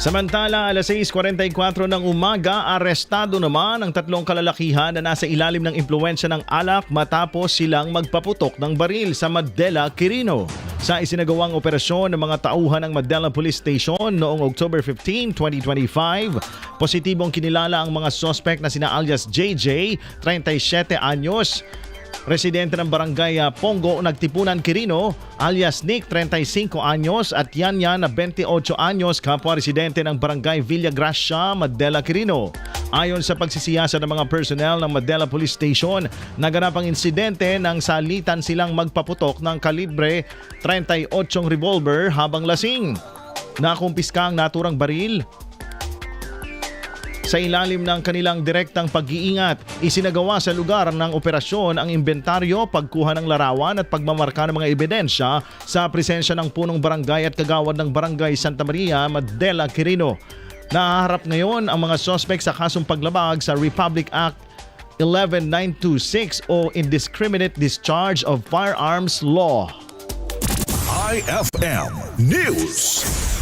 Samantala, alas 6.44 ng umaga, arestado naman ang tatlong kalalakihan na nasa ilalim ng impluensya ng alak matapos silang magpaputok ng baril sa Madela, Quirino. Sa isinagawang operasyon ng mga tauhan ng Madela Police Station noong October 15, 2025, positibong kinilala ang mga suspect na sina alias JJ, 37 anyos, Residente ng barangay ah, Pongo, Nagtipunan, Quirino, alias Nick, 35 anyos at Yanya na 28 anyos, kapwa residente ng barangay Villa Gracia, Madela, Quirino. Ayon sa pagsisiyasa ng mga personnel ng Madela Police Station, naganap ang insidente nang salitan silang magpaputok ng kalibre 38 revolver habang lasing. Nakumpiska ang naturang baril sa ilalim ng kanilang direktang pag-iingat, isinagawa sa lugar ng operasyon ang inventaryo, pagkuha ng larawan at pagmamarka ng mga ebidensya sa presensya ng punong barangay at kagawad ng barangay Santa Maria, Madela, Quirino. Nahaharap ngayon ang mga suspect sa kasong paglabag sa Republic Act 11926 o Indiscriminate Discharge of Firearms Law. IFM News.